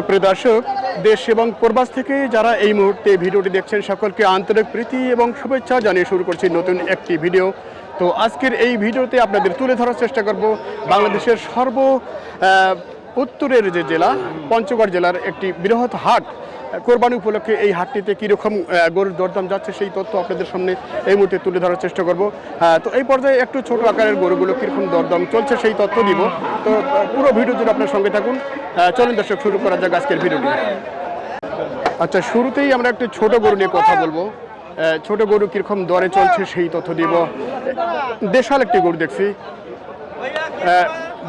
সুপ্রিয় দর্শক, দেশ এবং প্রবাস থেকে যারা এই মুহূর্তে ভিডিওটি দেখছেন, সকলকে আন্তরিক প্রীতি এবং শুভেচ্ছা জানিয়ে শুরু করছি নতুন একটি ভিডিও। তো আজকের এই ভিডিওতে আপনাদের তুলে ধরার চেষ্টা করব বাংলাদেশের সর্ব উত্তরের যে জেলা, পঞ্চগড় জেলার একটি বৃহৎ হাট। কোরবানি উপলক্ষে এই হাটটিতে কীরকম গরুর দরদাম যাচ্ছে সেই তথ্য আপনাদের সামনে এই মুহূর্তে তুলে ধরার চেষ্টা করব। আহ, তো এই পর্যায়ে একটু ছোট আকারের গরুগুলো কীরকম দরদাম চলছে সেই তথ্য দিব। তো পুরো ভিডিও জুড়ে আপনার সঙ্গে থাকুন। চলুন দর্শক শুরু করা যাক আজকের ভিডিওটি। আচ্ছা শুরুতেই আমরা একটু ছোট গরু নিয়ে কথা বলব। ছোট গরু কীরকম দরে চলছে সেই তথ্য দিব। দেশাল একটি গরু দেখছি।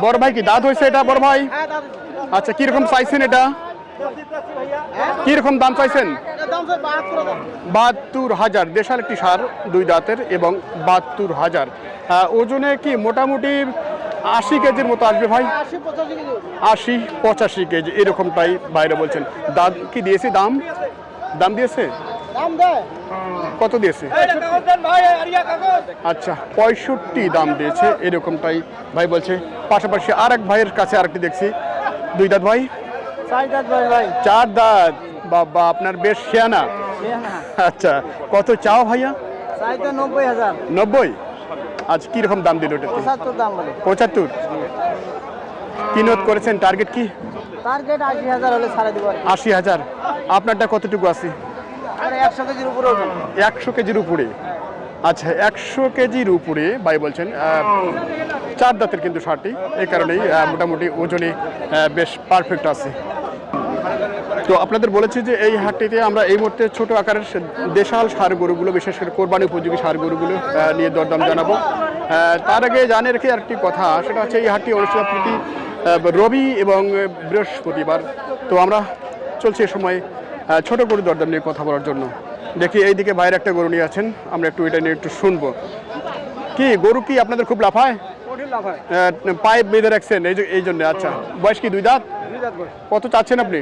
বড় ভাই কি দাঁত হয়েছে এটা বড় ভাই? আচ্ছা কীরকম চাইছেন এটা? কীরকম দাম চাইছেন? বাহাত্তর হাজার। দেশাল একটি সার দুই দাঁতের এবং বাহাত্তর হাজার। ওজনে কি মোটামুটি আশি কেজির মতো আসবে ভাই? আশি পঁচাশি কেজি। এরকমটাই বাইরে বলছেন। দাম কি দিয়েছে দাম? দাম দিয়েছে? কত দিয়েছে? আচ্ছা পঁয়ষট্টি দাম দিয়েছে এরকমটাই ভাই বলছে। পাশাপাশি আর এক ভাইয়ের কাছে আরেকটি দেখছি। দুই দাঁত ভাই। চার দাঁত বাবা আপনার বেশ শিয়ানা। আচ্ছা কত চাও ভাইয়া? নব্বই আজ কীরকম দাম দিল ওটাতে? পঁচাত্তর কি নোট করেছেন? টার্গেট কি? টার্গেট আশি হাজার হলে দিব আশি হাজার। আপনারটা কতটুকু আছে? একশো কেজির উপরে একশো কেজির উপরে? আচ্ছা একশো কেজির উপরে, ভাই বলছেন চার দাঁতের কিন্তু শার্টটি এই কারণেই মোটামুটি ওজনে বেশ পারফেক্ট আছে। তো আপনাদের বলেছি যে এই হাটটিতে আমরা এই মুহূর্তে ছোট আকারের দেশাল সার গরুগুলো, বিশেষ করে কোরবানি উপযোগী সার গরুগুলো নিয়ে দরদাম জানাব। তার আগে জানে রেখে আরেকটি কথা, সেটা হচ্ছে এই হাটটি অনুষ্ঠিত প্রতি রবি এবং বৃহস্পতিবার। তো আমরা চলছে এ সময় ছোট গরু দরদাম নিয়ে কথা বলার জন্য। দেখি এইদিকে বাইরে একটা গরু নিয়ে আছেন আমরা একটু এটা নিয়ে একটু শুনব। কি গরু কি আপনাদের খুব লাফায়? পাইপ বেঁধে রাখছেন এই এই জন্য আচ্ছা। বয়স কি দুই দাঁত? কত চাচ্ছেন আপনি?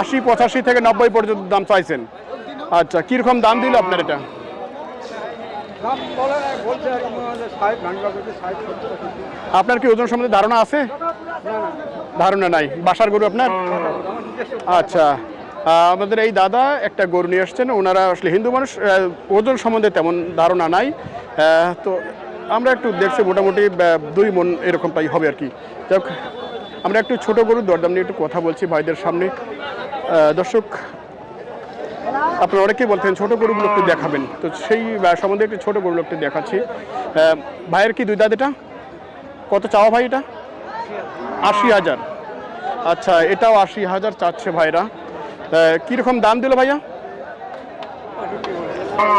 আশি পঁচাশি থেকে নব্বই পর্যন্ত দাম চাইছেন। আচ্ছা কীরকম দাম দিল আপনার এটা? আপনার কি ওজন সম্বন্ধে ধারণা আছে? ধারণা নাই। বাসার গরু আপনার? আচ্ছা। আমাদের এই দাদা একটা গরু নিয়ে আসছেন। ওনারা আসলে হিন্দু মানুষ ওজন সম্বন্ধে তেমন ধারণা নাই। তো আমরা একটু দেখছি মোটামুটি দুই মন এরকমটাই হবে আর কি। আমরা একটু ছোট গরুর দরদাম নিয়ে একটু কথা বলছি ভাইদের সামনে। দর্শক আপনারা অনেকেই বলতেন ছোট গরুগুলো একটু দেখাবেন। তো সেই সম্বন্ধে একটু ছোট গরুগুলো একটু দেখাচ্ছি। ভাইয়ের কি দুই দাঁত এটা? কত চাওয়া ভাই এটা? আশি হাজার। আচ্ছা এটাও আশি হাজার চাচ্ছে ভাইরা। কীরকম দাম দিল ভাইয়া?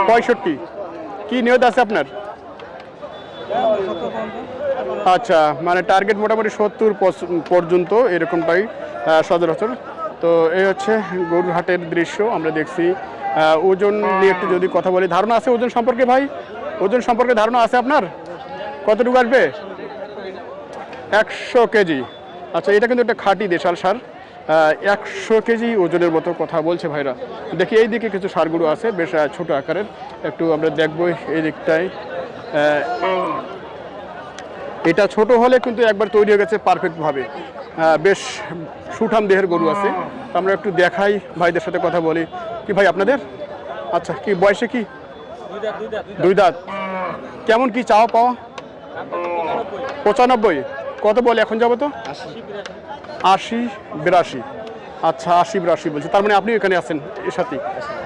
পঁয়ষট্টি। কি নিয়ত আছে আপনার? আচ্ছা মানে টার্গেট মোটামুটি সত্তর পর্যন্ত এরকমটাই সচরাচর। তো এই হচ্ছে গরুর হাটের দৃশ্য, আমরা দেখছি ওজন নিয়ে একটু যদি কথা বলি, ধারণা আছে ওজন সম্পর্কে ভাই? ওজন সম্পর্কে ধারণা আছে আপনার? কতটুকু আসবে? একশো কেজি। আচ্ছা এটা কিন্তু একটা খাঁটি দেশাল সার। একশো কেজি ওজনের মতো কথা বলছে ভাইরা। দেখি এই দিকে কিছু সারগুলো আছে, বেশ ছোট আকারের। একটু আমরা দেখব এই দিকটায়। এটা ছোট হলে কিন্তু একবার তৈরি হয়ে গেছে পারফেক্টভাবে বেশ সুঠাম দেহের গরু আছে। আমরা একটু দেখাই ভাইদের সাথে কথা বলি। কি ভাই আপনাদের? আচ্ছা কি বয়সে কি? দুই দাঁত। কেমন কি চাওয়া পাওয়া? পঁচানব্বই। কত বলে এখন যাব তো? আশি বিরাশি। আচ্ছা আশি বিরাশি বলছে। তার মানে আপনি এখানে আছেন এর সাথে।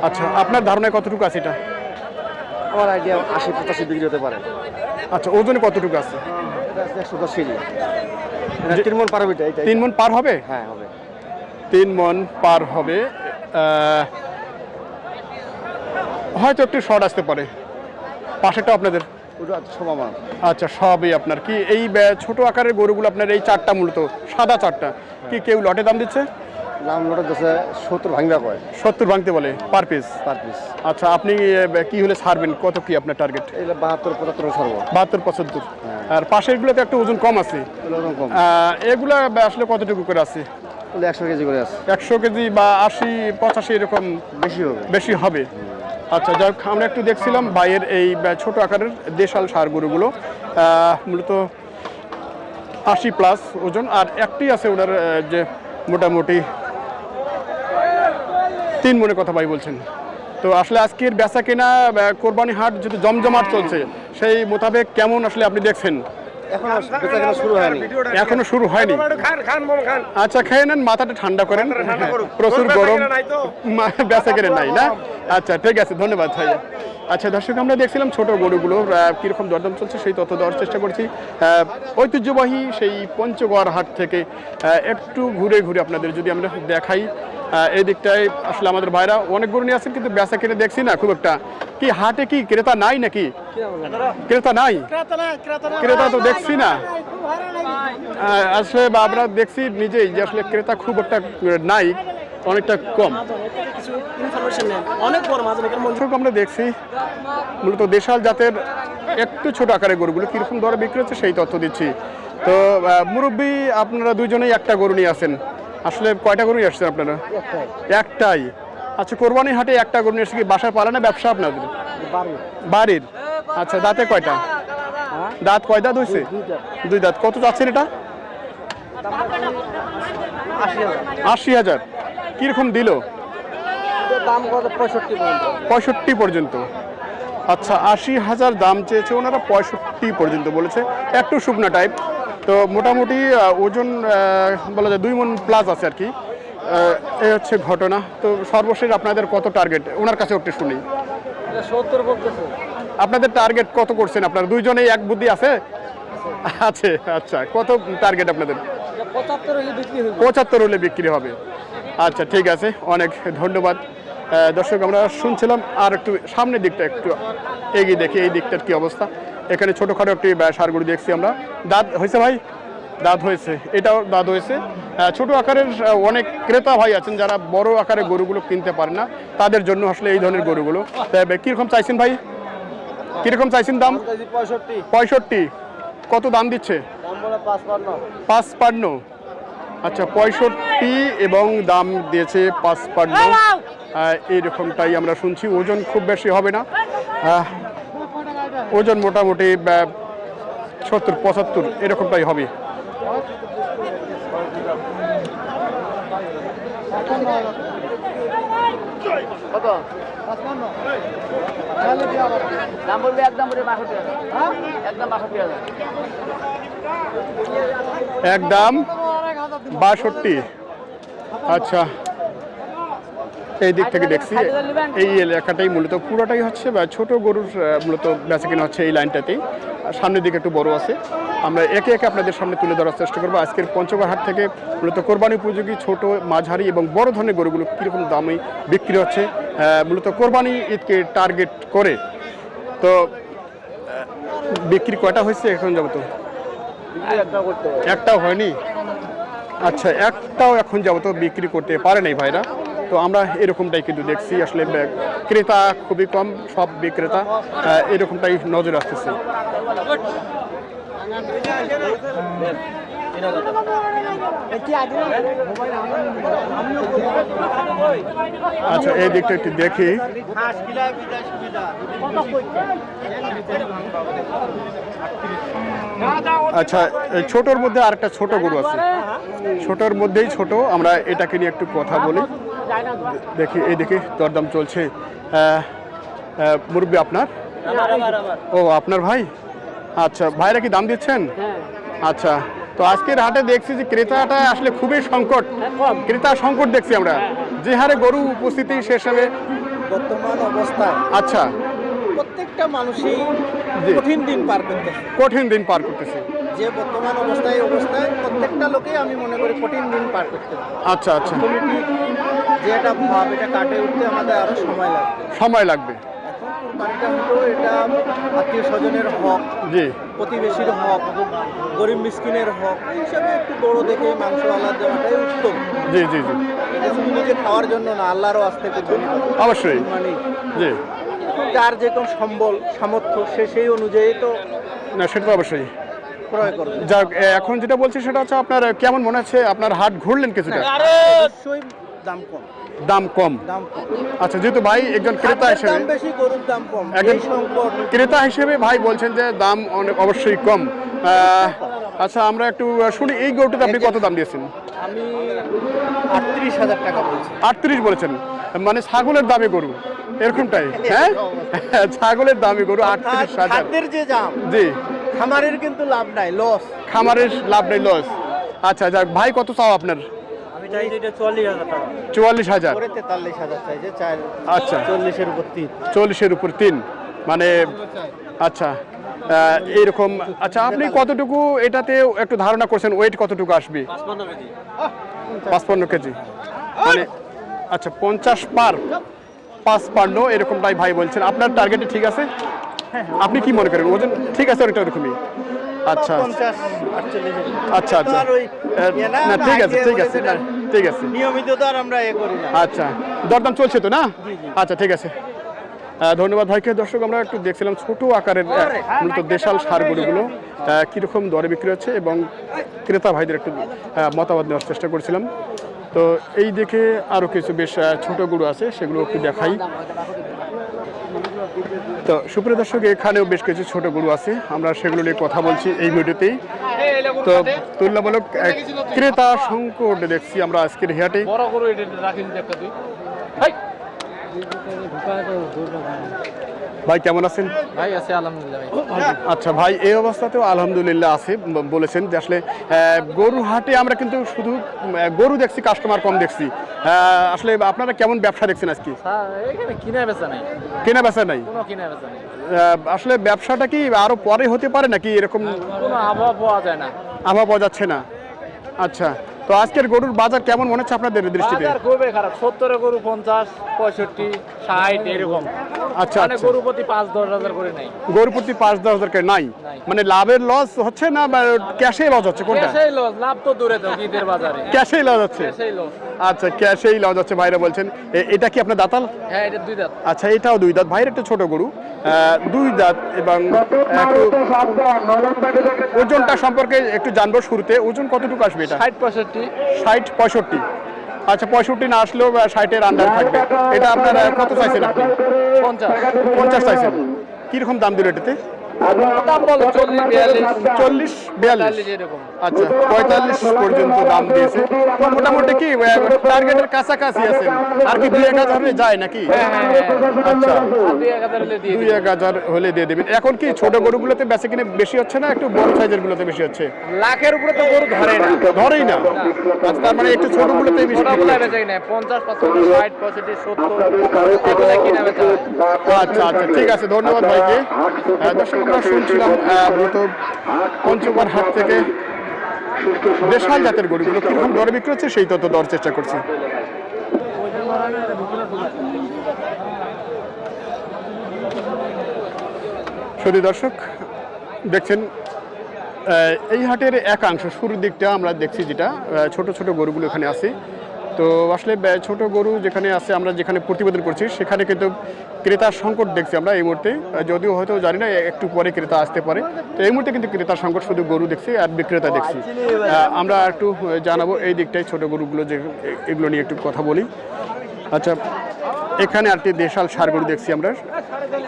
আচ্ছা আপনার ধারণায় কতটুকু আছে এটা? আমার আইডিয়া আশি পঁচাশি বিক্রি হতে পারে। আচ্ছা ওজনে কতটুকু আছে? একশো দশ কেজি। তিন মন পারবে এটা তিন মন পার হবে? হ্যাঁ হবে। তিন মন পার হবে হয়তো একটু শর্ট আসতে পারে। পাশেটা আপনাদের? আমার। আচ্ছা সবই আপনার। কি এই ছোট আকারের গরুগুলো আপনার এই চারটা মূলত সাদা চারটা। কি কেউ লটে দাম দিচ্ছে? নাম লোটা দিচ্ছে সত্তর ভাঙবা কয়? সত্তর ভাঙতে বলে পার পিস পার পিস আচ্ছা আপনি কি হলে ছাড়বেন? কত কি আপনার টার্গেট এইগুলো বাহাত্তর পঁচাত্তর সর্ব বাহাত্তর পঁচাত্তর। আর পাশেরগুলোতে একটু ওজন কম আছে? এগুলো কম। এগুলা আসলে কতটুকু করে আছে? একশো কেজি করে আছে। একশো কেজি বা আশি পঁচাশি এরকম বেশি হবে। বেশি হবে। আচ্ছা যাক আমরা একটু দেখছিলাম ভাইয়ের এই ছোট আকারের দেশাল সার গরুগুলো। মূলত আশি প্লাস ওজন। আর একটি আছে ওনার যে মোটামুটি তিন মনে কথা ভাই বলছেন। তো আসলে আজকের বেচা কেনা কোরবানি হাট যেহেতু জমজমাট চলছে সেই মোতাবেক কেমন আসলে আপনি দেখছেন? এখন শুরু হয়নি। এখনও শুরু হয়নি। খান খান বল খান। আচ্ছা খেয়ে নেন মাথাটা ঠান্ডা করেন। প্রচুর গরম। বেচা কেনা নাই না? আচ্ছা ঠিক আছে ধন্যবাদ ভাই। আচ্ছা দর্শক আমরা দেখছিলাম ছোট গরুগুলো কীরকম দরদাম চলছে সেই তথ্য দেওয়ার চেষ্টা করছি। আহ, ঐতিহ্যবাহী সেই পঞ্চগড় হাট থেকে একটু ঘুরে ঘুরে আপনাদের যদি আমরা দেখাই এই দিকটায় আসলে আমাদের ভাইরা অনেক গরু নিয়ে আসেন কিন্তু বেচা কিনে দেখছি না খুব একটা। কি হাটে কি ক্রেতা নাই নাকি? ক্রেতা নাই? ক্রেতা তো দেখছি না। আসলে বা আমরা দেখছি নিজেই যে আসলে ক্রেতা খুব একটা নাই, অনেকটা কম। আমরা দেখছি, মূলত দেশাল জাতের একটু ছোট আকারের গরুগুলো কীরকম দরে বিক্রি হচ্ছে সেই তথ্য দিচ্ছি। তো মুরব্বী, আপনারা দুজনেই একটা গরু নিয়ে আসেন। আসলে কয়টা গরু নিয়ে আসছেন আপনারা? একটাই। আচ্ছা কোরবানি হাটে একটা গরু নিয়ে কি বাসায় পালানা ব্যবসা আপনাদের? বাড়ির। আচ্ছা দাঁতে কয়টা? দাঁত কয় দাঁত হয়েছে দুই দাঁত। কত যাচ্ছেন এটা? আশি হাজার। কীরকম দিল? পঁয়ষট্টি পর্যন্ত। আচ্ছা আশি হাজার দাম চেয়েছে ওনারা পঁয়ষট্টি পর্যন্ত বলেছে। একটু শুকনা টাইপ তো মোটামুটি ওজন বলা যায় দুই মন প্লাস আছে আর কি। এই হচ্ছে ঘটনা। তো সর্বশেষ আপনাদের কত টার্গেট ওনার কাছে একটু শুনি। আপনাদের টার্গেট কত করছেন আপনারা? দুইজনেই এক বুদ্ধি আছে? আছে আচ্ছা। কত টার্গেট আপনাদের? পঁচাত্তর হলে বিক্রি হবে। আচ্ছা ঠিক আছে। অনেক ধন্যবাদ। দর্শক আমরা শুনছিলাম আর একটু সামনের দিকটা একটু এগিয়ে দেখি এই দিকটার কি অবস্থা। এখানে ছোটোখাটো একটি আহ, সারগুলো দেখছি আমরা। দাঁত হয়েছে ভাই? দাঁত হয়েছে। এটাও দাঁত হয়েছে। ছোট আকারের অনেক ক্রেতা ভাই আছেন যারা বড় আকারের গরুগুলো কিনতে পারে না। তাদের জন্য আসলে এই ধরনের গরুগুলো। কীরকম চাইছেন ভাই? কীরকম চাইছেন দাম? পঁয়ষট্টি। পঁয়ষট্টি। কত দাম দিচ্ছে? পাঁচ পান্ন আচ্ছা পঁয়ষট্টি এবং দাম দিয়েছে পাঁচ পান্ন এইরকমটাই আমরা শুনছি। ওজন খুব বেশি হবে না। ওজন মোটামুটি সত্তর পঁচাত্তর এরকমটাই হবে। কত দাম বলবে একদম একদম বাষট্টি। আচ্ছা। এই দিক থেকে দেখছি এই এলাকাটাই মূলত, পুরোটাই হচ্ছে, বা ছোট গরুর মূলত বেচা কেনা হচ্ছে এই লাইনটাতেই। সামনের দিকে একটু বড় আছে। আমরা একে একে আপনাদের সামনে তুলে ধরার চেষ্টা করব। আজকের পঞ্চগড় হাট থেকে মূলত কোরবানি উপযোগী ছোট, মাঝারি এবং বড় ধরনের গরুগুলো কীরকম দামে বিক্রি হচ্ছে মূলত কোরবানি ঈদকে টার্গেট করে। তো বিক্রি কয়টা হয়েছে এখন যাব একটা করতে হবে একটাও হয়নি? আচ্ছা একটাও এখন যাবত বিক্রি করতে পারে নাই ভাইরা। তো আমরা এরকমটাই কিন্তু দেখছি। আসলে ক্রেতা খুবই কম, সব বিক্রেতা এরকমটাই নজর আসতেছে। আচ্ছা এই দিকটা একটু দেখি। আচ্ছা ছোটর মধ্যে আরেকটা ছোট গরু আছে। ছোটর মধ্যেই ছোট, আমরা এটাকে নিয়ে একটু কথা বলি। দেখি এই দেখি দরদাম চলছে। মুরব্বি আপনার? ও আপনার ভাই? আচ্ছা ভাইরা কি দাম দিচ্ছেন? আচ্ছা তো আজকের হাটে দেখছি যে ক্রেতাটা আসলে খুবই সংকট। ক্রেতা সংকট দেখছি আমরা। যে হারে গরু উপস্থিতি শেষ হবে। বর্তমান অবস্থায় আচ্ছা। প্রত্যেকটা মানুষই কঠিন দিন পার করতেছে। কঠিন দিন পার করতেছে। যে বর্তমান অবস্থায় এই অবস্থায় প্রত্যেকটা লোকেই আমি মনে করি কঠিন দিন পার করতেছে। আচ্ছা আচ্ছা। যে একটা ভাব এটা কাটে উঠতে আমাদের আরও সময় লাগবে। সময় লাগবে। এখন কোরবানিটা হলো এটা আত্মীয় স্বজনের হক জি। প্রতিবেশীর হক গরিব মিসকিনের হক এই হিসাবে একটু বড় দেখে মাংস আল্লাহ দেওয়াটাই উত্তম। জি জি জি। এটা শুধু নিজে খাওয়ার জন্য না আল্লাহরও আসতে কোরবানি অবশ্যই। মানে জি। যার যে কোন সম্বল সামর্থ্য সে সেই অনুযায়ী তো না সেটা তো অবশ্যই। ক্রয় করবে। যাক এখন যেটা বলছি সেটা হচ্ছে আপনার কেমন মনে হচ্ছে আপনার হাট ঘুরলেন কিছুটা? অবশ্যই দাম কম। দাম কম। আচ্ছা যেহেতু ভাই একজন ক্রেতা হিসেবে বেশি গরুর দাম কম। একজন ক্রেতা হিসেবে ভাই বলছেন যে দাম অনেক অবশ্যই কম। আচ্ছা আমরা একটু শুনি এই গরুটাতে আপনি কত দাম দিয়েছেন? আমি আটত্রিশ হাজার টাকা বলছি। আটত্রিশ বলেছেন। মানে ছাগলের দামে গরু। এরকমটাই হ্যাঁ? ছাগলের দামে গরু আটত্রিশ হাজার। যে দাম জি। খামারের কিন্তু লাভ নাই লস খামারের লাভ নেই লস আচ্ছা যাক ভাই কত চাও আপনার? আমি চাই এটা চল্লিশ হাজার টাকা। চুয়াল্লিশ হাজার? তেতাল্লিশ হাজার চাইছে চার আচ্ছা। চল্লিশের উপর তিন। চল্লিশের উপর তিন। মানে আচ্ছা আহ, এইরকম আচ্ছা আপনি কতটুকু এটাতে একটু ধারণা করছেন ওয়েট কতটুকু আসবে? পাঁচপান্ন কেজি। মানে আচ্ছা পঞ্চাশ পার পাঁচপান্ন এরকমটাই ভাই বলছেন। আপনার টার্গেটে ঠিক আছে? আপনি কি মনে করেন? ওজন ঠিক আছে ওটা ওরকমই। আচ্ছা আচ্ছা। আচ্ছা ওই ইয়ে না, ঠিক আছে ঠিক আছে ঠিক আছে। নিয়মিত তো আর আমরা এ করি না। আচ্ছা দরদাম চলছে তো না? আচ্ছা ঠিক আছে। ধন্যবাদ ভাইকে। দর্শক আমরা একটু দেখছিলাম ছোট আকারের মূলত দেশাল সার গরুগুলো আহ, কীরকম দরে বিক্রি হচ্ছে এবং ক্রেতা ভাইদের একটু মতামত নেওয়ার চেষ্টা করছিলাম। তো এই দেখে আরও কিছু বেশ ছোট গরু আছে সেগুলো একটু দেখাই। তো সুপ্রিয় দর্শক, এখানেও বেশ কিছু ছোট গরু আছে। আমরা সেগুলো নিয়ে কথা বলছি এই ভিডিওতেই। তো তুলনামূলক ক্রেতা সংকট দেখছি আমরা আজকের হেয়াটে। ভাই কেমন আছেন? ভাই আছে আলহামদুলিল্লাহ আচ্ছা ভাই এই অবস্থাতেও আলহামদুলিল্লাহ আছে বলেছেন যে আসলে গরু হাটে আমরা কিন্তু শুধু গরু দেখছি কাস্টমার কম দেখছি। আসলে আপনারা কেমন ব্যবসা দেখছেন আজকে? এখানে কিনা বেচা নাই। কেনা বেচা নাই? কোনো কিনা বেচা নাই। আসলে ব্যবসাটা কি আরও পরে হতে পারে নাকি এরকম আবহাওয়া পাওয়া যায় না। আবহাওয়া পাওয়া যাচ্ছে না? আচ্ছা। তো আজকের গরুর বাজার কেমন মনে হচ্ছে আপনাদের দৃষ্টিতে? বাজার খুবই খারাপ। সত্তরে গরু পঞ্চাশ পঁয়ষট্টি ষাট এরকম। আচ্ছা মানে আচ্ছা। গরু প্রতি পাঁচ দশ হাজার করে নাই। গরু প্রতি পাঁচ দশ হাজার করে নাই। মানে লাভের লস হচ্ছে না ক্যাশে লস হচ্ছে? কোনটা? ক্যাশেই লস লাভ তো দূরে তো ঈদের বাজারে। ক্যাশেই লস হচ্ছে? ক্যাশেই লস আচ্ছা ক্যাশেই লস হচ্ছে ভাইরা বলছেন। এটা কি আপনার দাতাল? হ্যাঁ এটা দুই দাঁত। আচ্ছা এটাও দুই দাঁত। ভাইয়ের একটা ছোট গরু। দুই দাঁত এবং ওজনটা সম্পর্কে একটু জানব শুরুতে। ওজন কতটুকু আসবে এটা? ষাট পঁয়ষট্টি। ষাট পঁয়ষট্টি। আচ্ছা পঁয়ষট্টি না আসলেও ষাটের আন্ডার থাকবে। এটা আপনার কত চাইছেন আপনি? পঞ্চাশ। পঞ্চাশ চাইছেন। কীরকম দাম দিল এটাতে? দাম বলো চল্লিশ বিয়াল্লিশ। চল্লিশ বিয়াল্লিশ। আচ্ছা পঁয়তাল্লিশ পর্যন্ত দাম দিয়েছে। তো মোটামুটি কি টার্গেটের কাছাকাছি আছেন। আর কি দুই এক হাজার হলে যায় নাকি? হ্যাঁ হ্যাঁ হ্যাঁ আচ্ছা। দুই এক হাজার হলে দিয়ে দেবেন। এখন কি ছোট গরুগুলোতে বেচে কিনে বেশি হচ্ছে না একটু বড় সাইজের গুলোতে বেশি হচ্ছে? লাখের উপরে তো গরু ধরে না। ধরেই না। আচ্ছা তার মানে একটু ছোট গুলোতে বেশি পঞ্চাশ ষাট পঁয়ষট্টি সত্তর। আচ্ছা আচ্ছা ঠিক আছে ধন্যবাদ ভাইকে। দর্শক আমরা শুনছিলাম মূলত পঞ্চগড় হাট থেকে দেশাল জাতের গরুগুলো কীরকম দরে বিক্রি হচ্ছে, সেই তত দর চেষ্টা করছি। শুধু দর্শক, দেখছেন এই হাটের একাংশ, শুরুর দিকটা আমরা দেখছি যেটা ছোট ছোট গরুগুলো এখানে আছে। তো আসলে ছোট গরু যেখানে আছে, আমরা যেখানে প্রতিবেদন করছি, সেখানে কিন্তু ক্রেতার সংকট দেখছি আমরা এই মুহূর্তে। যদিও হয়তো জানি না একটু পরে ক্রেতা আসতে পারে। তো এই মুহূর্তে কিন্তু ক্রেতার সংকট শুধু গরু দেখছি আর বিক্রেতা দেখছি। আমরা একটু জানাব এই দিকটাই ছোট গরুগুলো যে এগুলো নিয়ে একটু কথা বলি। আচ্ছা এখানে আর কি দেশাল সার গরু দেখছি আমরা।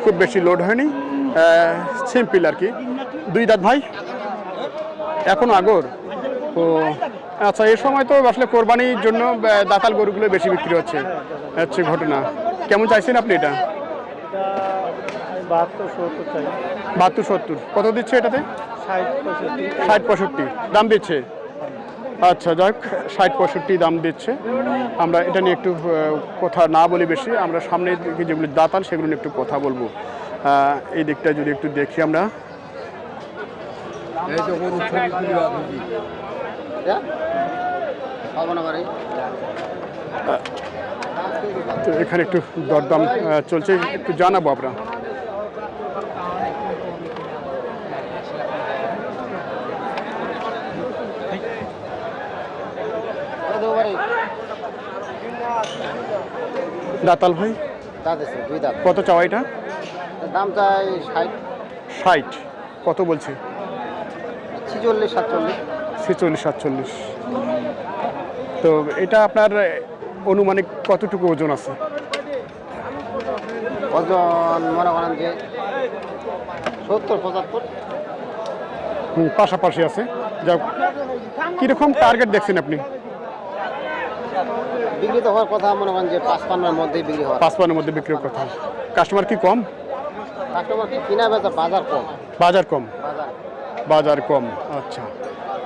খুব বেশি লোড হয়নি। সিম্পল আর কি। দুই দাঁত ভাই? এখন আগর? ও আচ্ছা এই সময় তো আসলে কোরবানির জন্য দাতাল গরুগুলো বেশি বিক্রি হচ্ছে হচ্ছে ঘটনা। কেমন চাইছেন আপনি এটা? বাহাত্তর সত্তর কত দিচ্ছে এটাতে? ষাট পঁয়ষট্টি। দাম দিচ্ছে? আচ্ছা যাক ষাট পঁয়ষট্টি দাম দিচ্ছে। আমরা এটা নিয়ে একটু কথা না বলি বেশি। আমরা সামনে দিকে যেগুলো দাতাল সেগুলো নিয়ে একটু কথা বলব। এই দিকটা যদি একটু দেখি আমরা। তো এখানে একটু দরদাম চলছে একটু জানাব আমরা। দাতাল ভাই? কত চাওয়া এটা? দাম চাই ষাট। ষাট। কত বলছে? ছিচল্লিশ সাতচল্লিশ। ছেচল্লিশ সাতচল্লিশ। তো এটা আপনার অনুমানিক কতটুকু ওজন আছে? ওজন মনে করেন যে সত্তর পঁচাত্তর। পাশাপাশি আছে। যাক কীরকম টার্গেট দেখছেন আপনি? বিক্রি তো হওয়ার কথা মনে করেন যে পাঁচ পান্নার মধ্যেই বিক্রি হওয়ার। পাঁচ পানের মধ্যে বিক্রির কথা। কাস্টমার কি কম? কাস্টমার কি কিনা বেচা বাজার কম। বাজার কম। বাজার কম আচ্ছা।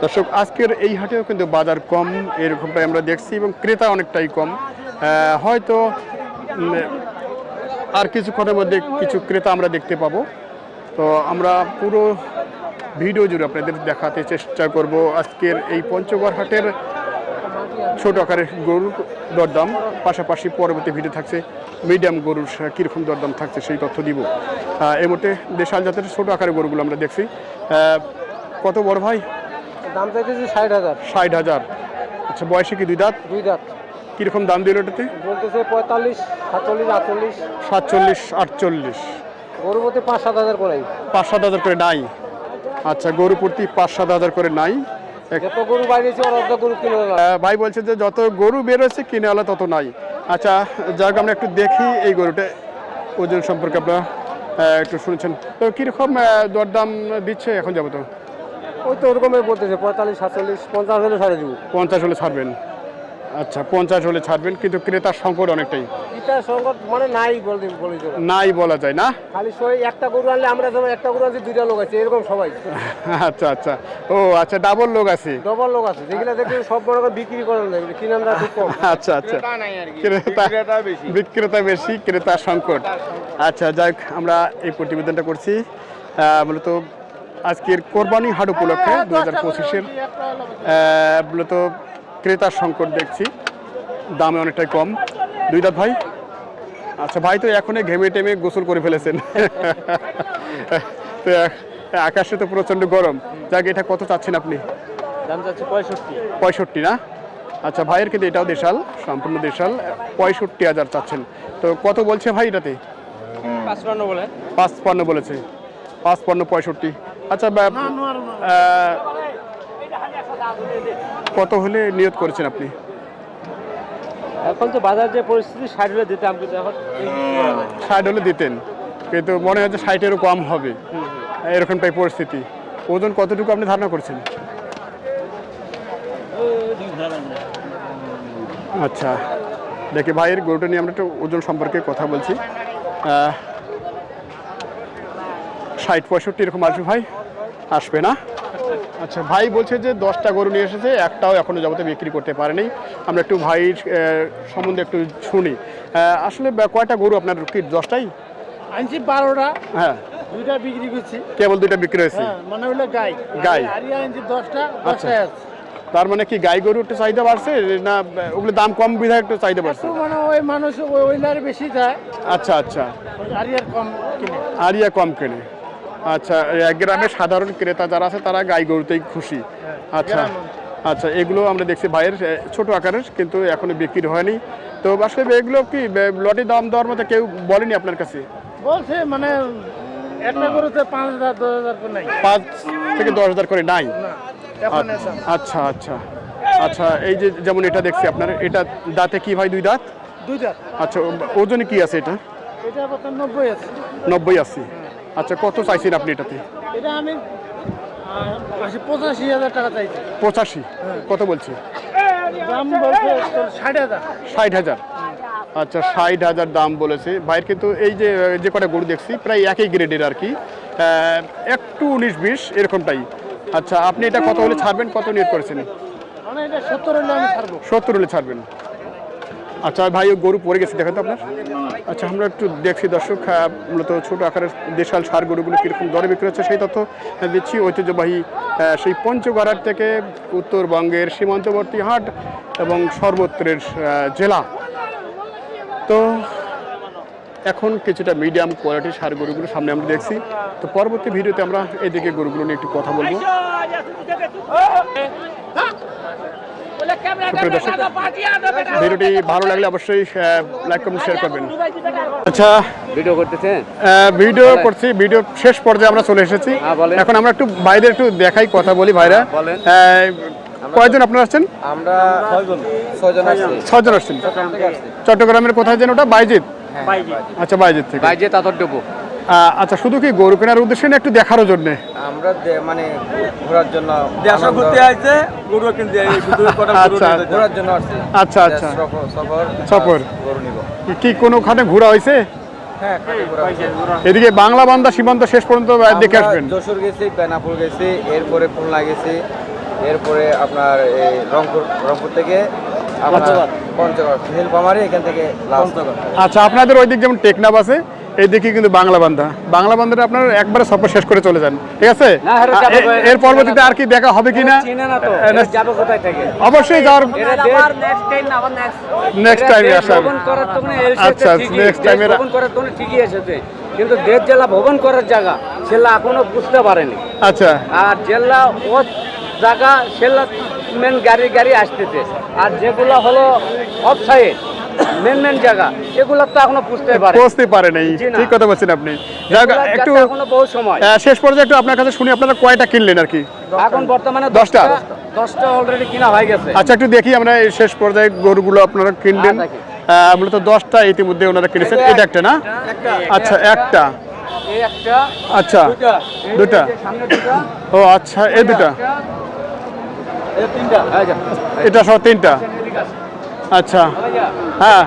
দর্শক, আজকের এই হাটেও কিন্তু বাজার কম, এরকমটাই আমরা দেখছি এবং ক্রেতা অনেকটাই কম। হয়তো আর কিছুক্ষণের মধ্যে কিছু ক্রেতা আমরা দেখতে পাবো। তো আমরা পুরো ভিডিও জুড়ে আপনাদের দেখাতে চেষ্টা করব আজকের এই পঞ্চগড় হাটের ছোট আকারের গরুর দরদাম। পাশাপাশি পরবর্তী ভিডিও থাকছে মিডিয়াম গরুর কীরকম দরদাম থাকছে সেই তথ্য দিব। এই মুহূর্তে দেশাল জাতের ছোট আকারের গরুগুলো আমরা দেখছি। কত বড় ভাই? দাম চাইতেছি ষাট হাজার। ষাট হাজার। আচ্ছা বয়সে কি দুই দাঁত? দুই দাঁত। কীরকম দাম দিল ওটাতে বলতেছে পঁয়তাল্লিশ সাতচল্লিশ আটচল্লিশ। সাতচল্লিশ আটচল্লিশ। গরু প্রতি পাঁচ সাত হাজার করে। পাঁচ সাত হাজার করে নাই? আচ্ছা গরু প্রতি পাঁচ সাত হাজার করে নাই? যত গরু বাইরেছে গরু কিনে ভাই বলছে যে যত গরু বেরোচ্ছে কিনে আলো তত নাই। আচ্ছা যাক আমরা একটু দেখি এই গরুটা ওজন সম্পর্কে আপনারা একটু শুনেছেন। তো কীরকম দরদাম দিচ্ছে? এখন যাব তো। ওই তো ওরকমই বলতেছে পঁয়তাল্লিশ সাতচল্লিশ পঞ্চাশ হলে ছাড়ে দিব। পঞ্চাশ হলে ছাড়বেন। আচ্ছা পঞ্চাশ হলে ছাড়বেন কিন্তু ক্রেতার সংকট অনেকটাই। এটা সংকট মানে নাই বলে নাই বলা যায় না? খালি সই একটা গরু আনলে আমরা যেমন একটা গরু আনছি দুইটা লোক আছে এরকম সবাই। আচ্ছা আচ্ছা। ও আচ্ছা ডাবল লোক আছে। ডবল লোক আছে যেগুলো দেখবে সব মনে করে বিক্রি করেন না কিনে আমরা খুব কম। আচ্ছা আচ্ছা। ক্রেতা বিক্রেতা বেশি। ক্রেতা সংকট। আচ্ছা যাক আমরা এই প্রতিবেদনটা করছি। আহ, মূলত আজকের কোরবানি হাট উপলক্ষে দু হাজার পঁচিশের মূলত ক্রেতার সংকট দেখছি। দামে অনেকটাই কম। দুই দাঁত ভাই? আচ্ছা ভাই তো এখনই ঘেমে টেমে গোসল করে ফেলেছেন। তো আকাশে তো প্রচণ্ড গরম। যাক এটা কত চাচ্ছেন আপনি? দাম পঁয়ষট্টি। পঁয়ষট্টি না? আচ্ছা ভাইয়ের কিন্তু এটাও দেশাল সম্পূর্ণ দেশাল। পঁয়ষট্টি হাজার চাচ্ছেন। তো কত বলছে ভাই এটাতে? পাঁচপান্ন বলে। পাঁচ পণ্য বলেছে। পাঁচ পণ্য পঁয়ষট্টি। আচ্ছা কত হলে নিয়োগ করেছেন আপনি? এখন তো বাজার যে পরিস্থিতি ষাট হলে দিতাম কিন্তু এখন ষাট হলে দিতেন কিন্তু মনে হচ্ছে ষাটেরও কম হবে এরকমটাই পরিস্থিতি। ওজন কতটুকু আপনি ধারণা করছেন? আচ্ছা দেখি ভাইয়ের গরুটা নিয়ে আমরা একটু ওজন সম্পর্কে কথা বলছি। ষাট পঁয়ষট্টি এরকম আসবে ভাই? আসবে না। আচ্ছা ভাই বলছে যে দশটা গরু নিয়ে এসেছে একটাও এখনও যাবতে বিক্রি করতে পারেনি। আমরা একটু ভাইয়ের সম্বন্ধে একটু শুনি। আসলে কয়টা গরু আপনার কি দশটাই? আনছি বারোটা। হ্যাঁ। দুইটা বিক্রি করছি। কেবল দুইটা বিক্রি হয়েছে? হ্যাঁ মানে হলো গাই। গাই। আরিয়া আনছি দশটা আচ্ছা। আছে। তার মানে কি গাই গরু একটু চাহিদা বাড়ছে না ওগুলো দাম কম বিধায় একটু চাহিদা বাড়ছে? মানে ওই মানুষ ওই ওইলার বেশি যায়। আচ্ছা আচ্ছা। ওই আরিয়ার কম কিনে। আরিয়া কম কেনে। আচ্ছা এক গ্রামে সাধারণ ক্রেতা যারা আছে তারা গাই গরুতেই খুশি। আচ্ছা আচ্ছা এগুলো আমরা দেখছি ভাইয়ের ছোট আকারের কিন্তু এখনও বিক্রি হয়নি। তো আসলে এগুলো কি লটে দাম দেওয়ার মতো কেউ বলেনি আপনার কাছে? বলছে মানে একটা গরুতে পাঁচ হাজার দশ হাজার করে নাই। পাঁচ থেকে দশ হাজার করে নাই? দাম আচ্ছা আচ্ছা আচ্ছা। এই যে যেমন এটা দেখছি আপনার এটা দাঁতে কি ভাই দুই দাঁত? দুইটা আচ্ছা ও- ওজনে কি আছে এটা? এটা বর্তমান নব্বই আছে। নব্বই আশি। আচ্ছা কত চাইছেন আপনি এটাতে? এটা আমি পঁচাশি হাজার টাকা চাইছি। পঁচাশি? কত বলছি? দাম বলছে ষাট হাজার। ষাট হাজার। আচ্ছা ষাট হাজার দাম বলেছে। ভাইয়ের কিন্তু এই যে যে কটা গরু দেখছি প্রায় একই গ্রেডের আর কি। একটু উনিশ বিশ এরকমটাই। আচ্ছা আপনি এটা কত হলে ছাড়বেন? কত নিয়োগ করেছেন? মানে সত্তর হলে ছাড়বেন। আচ্ছা ভাই ও গরু পড়ে গেছে দেখেন তো আপনার। আচ্ছা আমরা একটু দেখছি দর্শক মূলত ছোট আকারের দেশাল সার গরুগুলো কীরকম দরে বিক্রি হচ্ছে সেই তথ্য দিচ্ছি। ঐতিহ্যবাহী সেই পঞ্চগড়ার থেকে উত্তরবঙ্গের সীমান্তবর্তী হাট এবং সর্বত্রের জেলা। তো এখন কিছুটা মিডিয়াম কোয়ালিটির সার গরুগুলো সামনে আমরা দেখছি। তো পরবর্তী ভিডিওতে আমরা এদিকে গরুগুলো নিয়ে একটু কথা বলব। ভিডিওটি ভালো লাগলে অবশ্যই লাইক কমেন্ট শেয়ার করবেন। আচ্ছা ভিডিও করতেছেন ভিডিও করছি ভিডিও শেষ পর্যায়ে আমরা চলে এসেছি। হ্যাঁ, এখন আমরা একটু বাইরে একটু দেখাই কথা বলি ভাইরা। কয়জন আপনারা আসছেন আমরা ছয়জন আসছেন চট্টগ্রামের কোথায় যেন ওটা? বাইজিৎ? আচ্ছা বাইজিৎ থেকে। আহ, আচ্ছা শুধু কি গরু কেনার উদ্দেশ্যে না একটু দেখারও জন্য? আমরা মানে ঘোরার জন্য দেশা ঘুরতে আইছে গরু কিনতে আইছে শুধু কটা গরু আচ্ছা। ঘোরার জন্য আসছি। আচ্ছা আচ্ছা। সফর সফর। গরু নিব। কি- কি কোনোখানে ঘোরা হয়েছে হ্যাঁ ঘোরা হয়েছে। এদিকে বাংলা বান্দা সীমান্ত শেষ পর্যন্ত দেখে আসবেন। যশোর গেছি বেনাপুর গেছি এরপরে খুলনা গেছি এরপরে আপনার এই রংপুর রংপুর থেকে পঞ্চগড়। পঞ্চগড় নীলফামারি এখান থেকে লাস্ট। আচ্ছা আপনাদের ওই দিক যেমন টেকনাফ আছে এইদিকে কিন্তু বাংলা বান্ধা বাংলা বান্ধাটা আপনার একবারে সফর শেষ করে চলে যান ঠিক আছে? এর পরবর্তীতে আর কি দেখা হবে কিনা? চিনে না তো এ, না, যাবে কোথায় থেকে? অবশ্যই যাওয়ার নেক্সট টাইম আবার নেক্সট নেক্সট টাইমে আসা আচ্ছা, ঠিকই। এসেছে। কিন্তু দেশ জেলা ভবন করার জায়গা সেলা এখনও বুঝতে পারেনি। আচ্ছা। আর জেলা ও জায়গা সেলা মেন গাড়ি গাড়ি আসতেছে। আর যেগুলো হলো অফ সাইড মেন মেন জায়গা। এগুলো তো এখনও বুঝতে পারে পৌঁছতে পারে নাই ঠিক কথা বলছেন আপনি। একটু এখনও বহু সময়। শেষ পর্যায়ে একটু আপনার কাছে শুনি আপনারা কয়টা কিনলেন আর কি? এখন বর্তমানে দশটা? দশটা দশটা অলরেডি কিনা হয়ে গেছে। আচ্ছা একটু দেখি আমরা এই শেষ পর্যায়ে গরুগুলো আপনারা কিনলেন। হ্যাঁ, মূলত দশটা ইতিমধ্যে ওনারা কিনেছেন। এটা একটা না? আচ্ছা একটা। এই একটা। আচ্ছা দুটা দুটা ও আচ্ছা এই দুটা এই তিনটা। এটা সহ তিনটা। আচ্ছা। হ্যাঁ।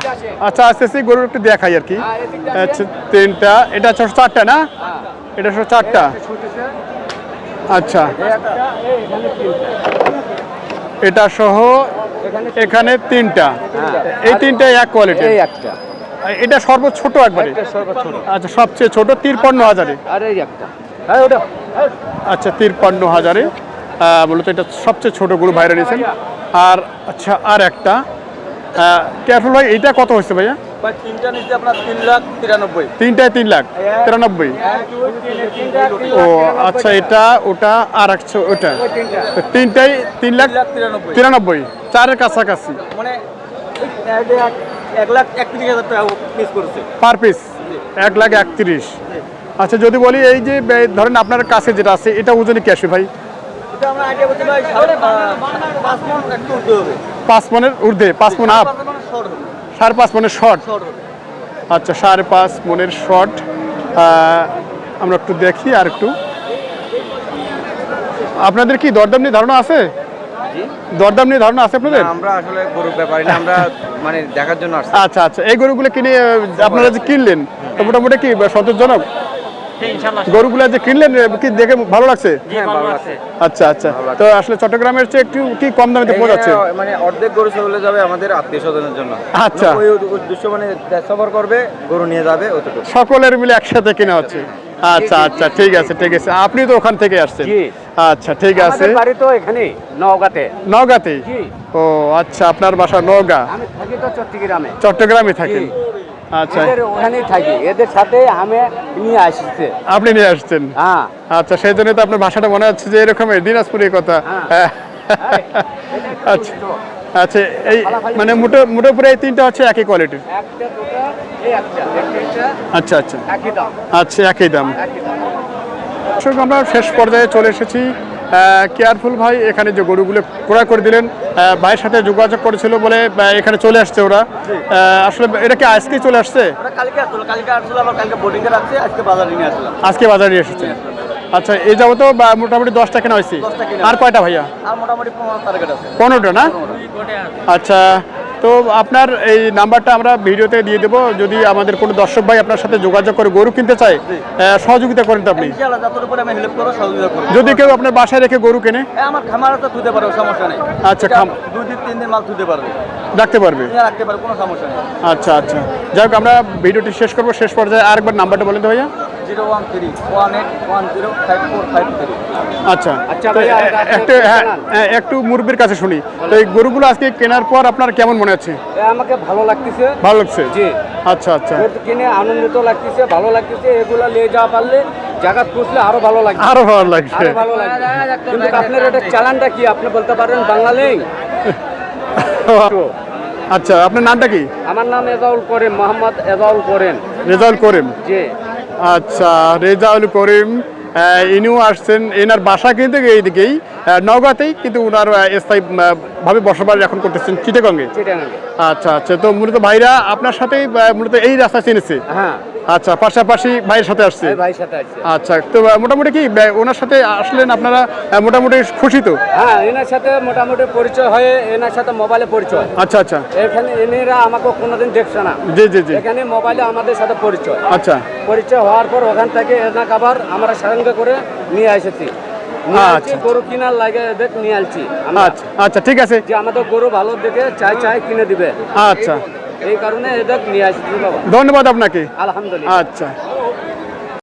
আচ্ছা আস্তে আস্তে গরুর একটু দেখাই আর কি। আচ্ছা তিনটা। এটা হচ্ছে চারটা না? এটা হচ্ছে চারটা। আচ্ছা। এটা সহ এখানে তিনটা। এই তিনটা এক কোয়ালিটি এই একটা। এটা সর্বোচ্চ ছোট একবারে। ছোট। আচ্ছা সবচেয়ে ছোট তিরপান্ন হাজারে। হ্যাঁ আচ্ছা তিরপান্ন হাজারে। মূলত এটা সবচেয়ে ছোট গরু বাইরে নিয়েছেন। আর আচ্ছা আর একটা। কেয়ারফুল ভাই এইটা কত হয়েছে ভাইয়া? তিনটায় তিন লাখ তিরানব্বই? ও আচ্ছা এটা ওটা আর একশো ওটা। তিনটায় তিন লাখ তিরানব্বই। চারের কাছাকাছি। মানে এক- এক- এক লাখ একত্রিশ হাজার টাকা মিস করেছে পার পিস এক লাখ একত্রিশ। আচ্ছা যদি বলি এই যে ধরেন আপনার কাছে যেটা আছে এটা ওজনে কি আসবে ভাই? এটা আমরা আইডিয়া করছি ভাই সাড়ে পাঁচ মন একটু উঠতে হবে। পাঁচ মনের ঊর্ধ্বে পাঁচ মন আপ সাড়ে পাঁচ মনের শর্ট আচ্ছা সাড়ে পাঁচ মনের শর্ট আমরা একটু দেখি আর একটু। আপনাদের কি দরদাম নিয়ে ধারণা আছে? দরদাম নিয়ে ধারণা আছে আপনাদের? আমরা আসলে গরু ব্যাপারী আমরা মানে দেখার জন্য আচ্ছা আচ্ছা এই গরুগুলো কিনে আপনারা যে কিনলেন তো মোটামুটি কি সন্তোষজনক? গরুগুলো যে কিনলেন কি দেখে ভালো লাগছে? হ্যাঁ ভালো লাগছে। আচ্ছা আচ্ছা। তো আসলে চট্টগ্রামের চেয়ে একটু কি কম দামে পাওয়া যাচ্ছে? মানে অর্ধেক গরু চলে যাবে আমাদের আত্মীয় স্বজনের জন্য। আচ্ছা। ওই উদ্দেশ্য মানে সফর করবে গরু নিয়ে যাবে সকলের মিলে একসাথে কিনা হচ্ছে। আচ্ছা আচ্ছা ঠিক আছে ঠিক আছে। আপনি তো ওখান থেকে আসছেন। আচ্ছা ঠিক আছে। বাড়ি তো এখানে নওগাঁতে। নওগাঁতে? ও আচ্ছা আপনার বাসা নওগাঁ? আমি থাকি তো চট্টগ্রামে। চট্টগ্রামে থাকেন। আচ্ছা। ওখানেই থাকি। এদের সাথে আমি নিয়ে আসছে। আপনি নিয়ে আসছেন? হ্যাঁ। আচ্ছা সেই জন্য তো আপনার ভাষাটা মনে হচ্ছে যে এরকমের দিনাজপুরের কথা। হ্যাঁ। আচ্ছা। আচ্ছা এই মানে মোটো এই তিনটা হচ্ছে একই কোয়ালিটির আচ্ছা আচ্ছা। আচ্ছা একই দাম। একই আমরা শেষ পর্যায়ে চলে এসেছি। কেয়ারফুল ভাই এখানে যে গরুগুলো ক্রয় করে দিলেন ভাইয়ের সাথে যোগাযোগ করেছিল বলে এখানে চলে আসছে ওরা। আসলে এটা কি আজকেই চলে আসছে? আজকে বাজারে আজকে এসেছে। আচ্ছা এই যাব তো মোটামুটি দশটা কেনা হয়েছে? আর কয়টা ভাইয়া? পনেরোটা না? আচ্ছা তো আপনার এই নাম্বারটা আমরা ভিডিওতে দিয়ে দেবো। যদি আমাদের কোনো দর্শক ভাই আপনার সাথে যোগাযোগ করে গরু কিনতে চায় সহযোগিতা করেন তো আপনি। যদি কেউ আপনার বাসায় রেখে গরু কেনে? আমার খামারে তো ধুতে পারবে সমস্যা নেই। আচ্ছা, এটা খাম- দুই দিন তিন দিন মাল ধুতে পারবে। রাখতে পারবে? রাখতে পারবে কোনো সমস্যা নেই। আচ্ছা আচ্ছা। যাই হোক আমরা ভিডিওটি শেষ করব শেষ পর্যায়ে আরেকবার নাম্বারটা বলেন তো ভাইয়া। Zero one three one eight one zero five four five three. আচ্ছা আচ্ছা একটু একটু হ্যাঁ একটু মুরব্বীর কাছে শুনি। তো এই গরুগুলো আজকে কেনার পর আপনার কেমন মনে হচ্ছে? আমাকে ভালো লাগতেছে। ভালো লাগছে? জি। আচ্ছা আচ্ছা। কিনে আনন্দিত লাগতেছে ভালো লাগতেছে এগুলা নিয়ে যাওয়া পারলে জায়গা পুষলে আরও ভালো লাগবে। আরও ভালো লাগছে। আরও ভালো লাগবে। কিন্তু আপনার এটা চালানটা কি? আপনি বলতে পারেন বাংলালিং আচ্ছা আপনার নামটা কি? আমার নাম এজাউল করিম মোহাম্মদ এজাউল করিম। রেজাউল করিম। জি। আচ্ছা রেজাউল করিম ইনিও আসছেন এনার বাসা কিন্তু এইদিকেই নগাতেই নওগাঁতেই কিন্তু ওনার আহ, স্থায়ী ভাবে বসবাস এখন করতেছেন চিটেগঙ্গে। আচ্ছা আচ্ছা তো মূলত ভাইরা আপনার সাথেই মূলত এই রাস্তা চিনেছে? হ্যাঁ। আচ্ছা পাশাপাশি ভাইয়ের সাথে আসছে। ভাইয়ের সাথে আচ্ছা তো মোটামুটি কি ওনার সাথে আসলেন আপনারা মোটামুটি খুশি তো? হ্যাঁ এনার সাথে মোটামুটি পরিচয় হয়ে এনার সাথে মোবাইলে পরিচয়। আচ্ছা আচ্ছা। এখানে এনারা আমাকে কোনোদিন দেখছে না। জি জি জি। এখানে মোবাইলে আমাদের সাথে পরিচয়। আচ্ছা। পরিচয় হওয়ার পর ওখান থেকে এনাকে আবার আমরা সঙ্গে করে নিয়ে এসেছি। আচ্ছা। গরু কিনার লাগে দেখ নিয়ে আসছি আচ্ছা আচ্ছা ঠিক আছে। যে আমাদের গরু ভালো দেখে চাই চাই কিনে দিবে। আচ্ছা। এই কারণে এদের নিয়ে আসছি বাবা। ধন্যবাদ আপনাকে। আলহামদুলিল্লাহ। আচ্ছা।